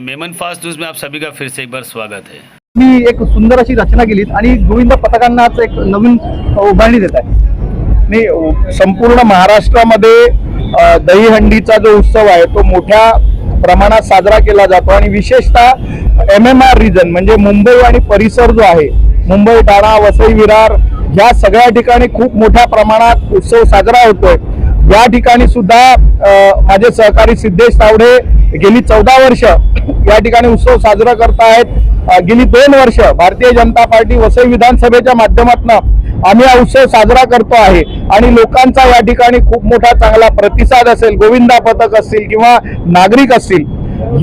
Memon fast news में आप सभी का फिर से एक बार स्वागत है। मी एक सुंदर अशी रचना केलीत आणि गोविंद पथकांना एक नवीन उभारणी देत आहे. मी संपूर्ण महाराष्ट्रामध्ये दहीहंडीचा जो उत्सव आहे तो मोठ्या प्रमाणात साजरा केला जातो आणि विशेषतः एम एम आर रिजन म्हणजे मुंबई आणि परिसर जो आहे मुंबई ठाणा वसई विरार या सगळ्या ठिकाणी खूप मोठ्या प्रमाणात उत्सव साजरा होतोय. या ठिकाणी सुद्धा माझे सहकारी सिद्धेश तावडे गेली चौदा वर्ष या ठिकाणी उत्सव साजरा करतायत. गेली दोन वर्ष भारतीय जनता पार्टी वसई विधानसभेच्या माध्यमातून आम्ही हा उत्सव साजरा करतो आहे. आणि लोकांचा या ठिकाणी खूप मोठा चांगला प्रतिसाद असेल गोविंदा पथक असतील किंवा नागरिक असतील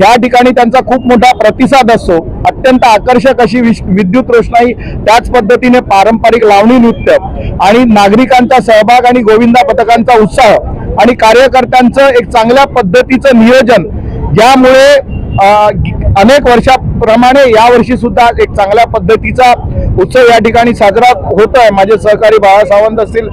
या ठिकाणी त्यांचा खूप मोठा प्रतिसाद असतो. अत्यंत आकर्षक अशी विश- विद्युत रोषणाई त्याच पद्धतीने पारंपरिक लावणी नृत्य आणि नागरिकांचा सहभाग आणि गोविंदा पथकांचा उत्साह आणि कार्यकर्त्यांचं एक चांगल्या पद्धतीचं नियोजन यामुळे अनेक वर्षाप्रमाणे यावर्षी सुद्धा एक चांगल्या पद्धतीचा उत्सव या ठिकाणी साजरा होत आहे. माझे सहकारी बाळा सावंत असतील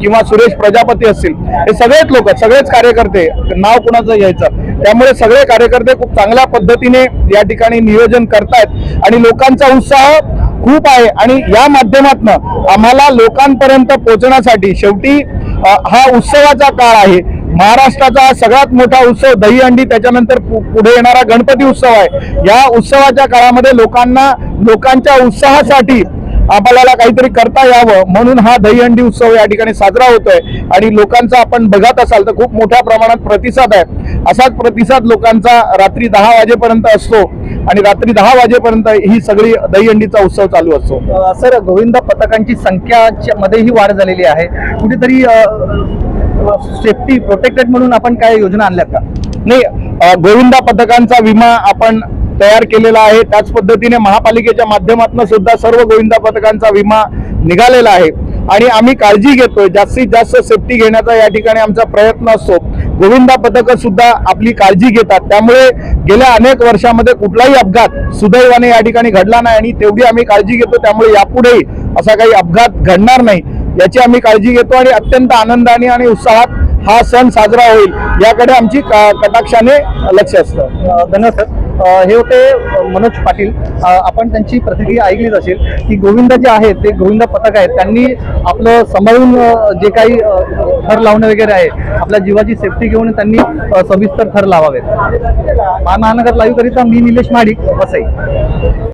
किंवा सुरेश प्रजापती असतील हे सगळेच लोक सगळेच कार्यकर्ते नाव कुणाचं घ्यायचं? त्यामुळे सगळे कार्यकर्ते खूप चांगल्या पद्धतीने या ठिकाणी नियोजन करतायत आणि लोकांचा उत्साह खूप आहे आणि या माध्यमातून आम्हाला लोकांपर्यंत पोहोचण्यासाठी शेवटी हा उत्सवाचा काळ आहे. महाराष्ट्राचा सगळ्यात मोठा उत्सव दहीहंडी त्याच्यानंतर पु- पुढे येणारा गणपती उत्सव आहे. या उत्सवाच्या काळामध्ये लोकांना लोकांच्या उत्साहासाठी आपल्याला काहीतरी करता यावं म्हणून हा दहीहंडी उत्सव या ठिकाणी साजरा होतोय. आणि लोकांचा आपण बघत असाल तर खूप मोठ्या प्रमाणात प्रतिसाद आहे. असाच प्रतिसाद लोकांचा रात्री दहा वाजेपर्यंत असतो आणि रात्री दहा वाजेपर्यंत ही सगळी दहीहंडीचा उत्सव चालू असतो. सर गोविंद पथकांची संख्या मध्ये ही वाढ झालेली आहे. कुठेतरी सेफ्टी प्रोटेक्टेड म्हणून आपण काय योजना आणल्यात का? नाही गोविंदा पथकांचा विमा आपण तयार केलेला आहे. त्याच पद्धतीने महापालिकेच्या माध्यमातून सुद्धा सर्व गोविंदा पथकांचा विमा निघालेला आहे. आणि आम्ही काळजी घेतोय जास्तीत जास्त सेफ्टी घेण्याचा या ठिकाणी आमचा प्रयत्न असतो. गोविंदा पथक सुद्धा आपली काळजी घेतात. त्यामुळे गेल्या अनेक वर्षामध्ये कुठलाही अपघात सुदैवाने या ठिकाणी घडला नाही आणि तेवढी आम्ही काळजी घेतो. त्यामुळे यापुढेही असा काही अपघात घडणार नाही. याची आम्ही काळजी घेतो आणि अत्यंत आनंदाने आणि उत्साहात हा सण साजरा होईल याकडे आमची का- कटाक्षाने लक्ष असतं. धन्यवाद सर. हे होते मनोज पाटील. आपण त्यांची प्रतिक्रिया ऐकलीच असेल की गोविंद जे आहेत ते गोविंद पथक आहेत त्यांनी आपलं सांभाळून जे काही थर लावणं वगैरे आहे आपल्या जीवाची सेफ्टी घेऊन त्यांनी सविस्तर थर लावावेत. महानगर लाईव्ह करिता मी निलेश माडिक वसई.